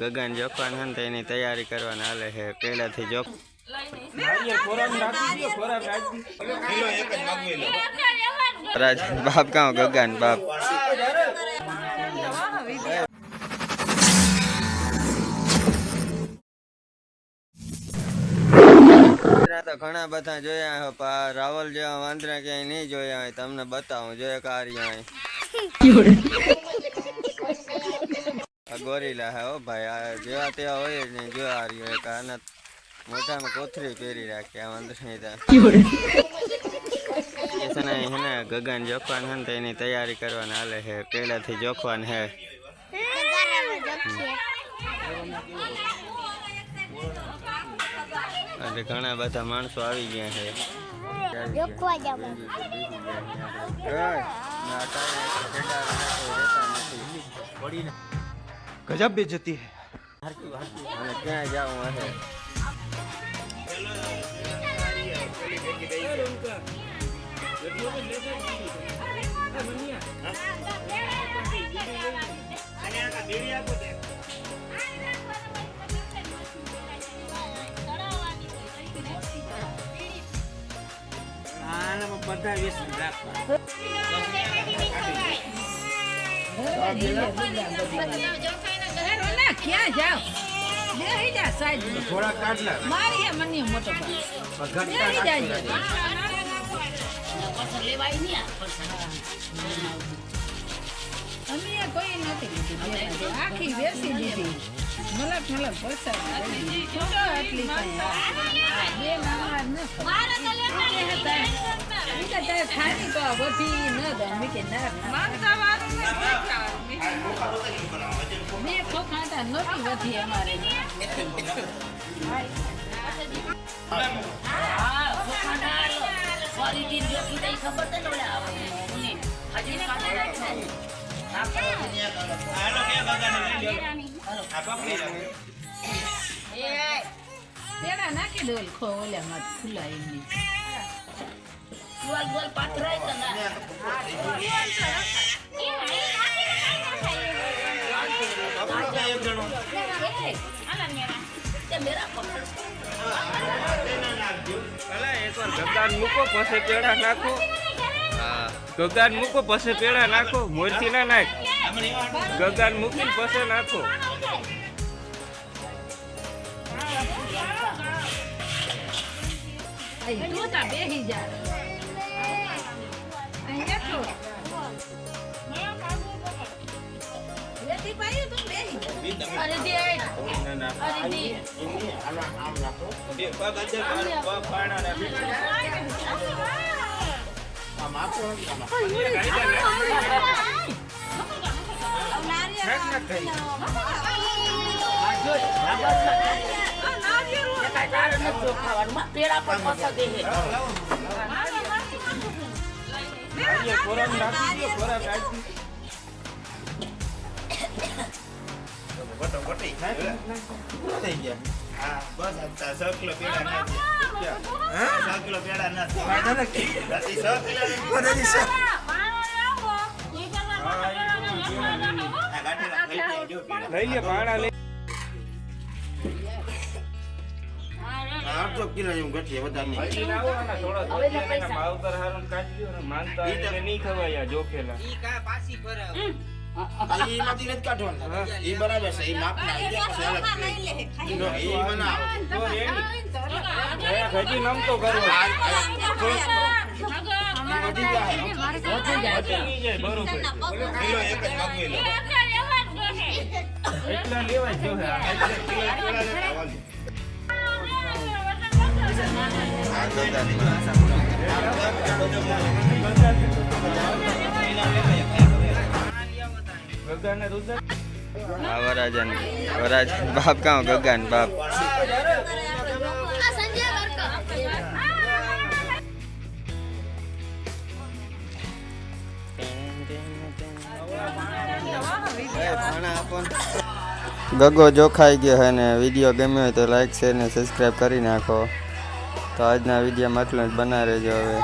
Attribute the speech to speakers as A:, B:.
A: ગગન જોખવાન હન તો એની તૈયારી કરવાના હાલે છે. પહેલાથી જોખ બાપ કાં ગગન બાપ? તો ઘણા બધા જોયા હો પા રાવલ જેવા વાંદરા ક્યાંય નહીં જોયા હોય. તમને બતાવું, જોયા કાર્ય ગોરીલા હે હો ભાઈ. આ જેવા તેવા હોય જ નહીં જો આ રહ્યો એક આના મોઢામાં કોથળી પહેરી રાખી આ અંદર ત્યાં એ છે ને હે ને ગગન જોખવાન હે ને તો એની તૈયારી કરવાના હાલે છે પહેલાથી જોખવાન હે. અને ઘણા બધા માણસો આવી ગયા છે
B: જોખવા
C: ગજબ બેજતી હે
A: અને ક્યાં જાવું હશે બધા વીસ રાખવા
D: ક્યાં જાવ બેહી જા
C: સાહેબ થોડા કાઢલા
D: મારી હે મની મોટો ભાઈ. બેહી જાજો. લેવાય આખી વેસી દીધી. મલક મલક પૈસા છોડો આટલી બે મામા ખાતી તો વધી ન દો કે ના મેં ખોખાતા નહોતી વધી અમારે. પેલા નાખી દો ખો ખુલ્લા એમની
A: એકવાર ગગાન મૂકો પછી પેડા નાખો. હા ગગાન મૂકો પછી પેડા નાખો મોરથી ના નાખ. ગગાન મૂકીને પછી નાખો.
D: પેડા પણ પસંદ હે કોરા રાખી કોરા રાખી અહીં તું તા બેહી જા અહીંયા છો વેતી પાયું તું બેહી જા અરે દે અરે દે
C: થઈ ગયા
A: લઈ લે પાણા લઈ
C: આઠસો કિલો જેવું ઘટીએ વધારે નહીં.
A: માનતા નહીં ખવાય આ જોખેલા.
C: આ ઈ માંથી નથી કાઢવાના. એ બરાબર છે ઈ માપ ના
A: તો રેડી. હવે હજી નમતો
C: ગગાની
E: વરાજન વરાજ બાપ કાં ગગન બાપ. ગગો જોખાઈ ગયો હોય ને. વીડિયો ગમ્યો હોય તો લાઈક શેર ને સબસ્ક્રાઈબ કરી નાખો. તો આજના વિડીયોમાં આટલું જ. બના રહેજો હવે.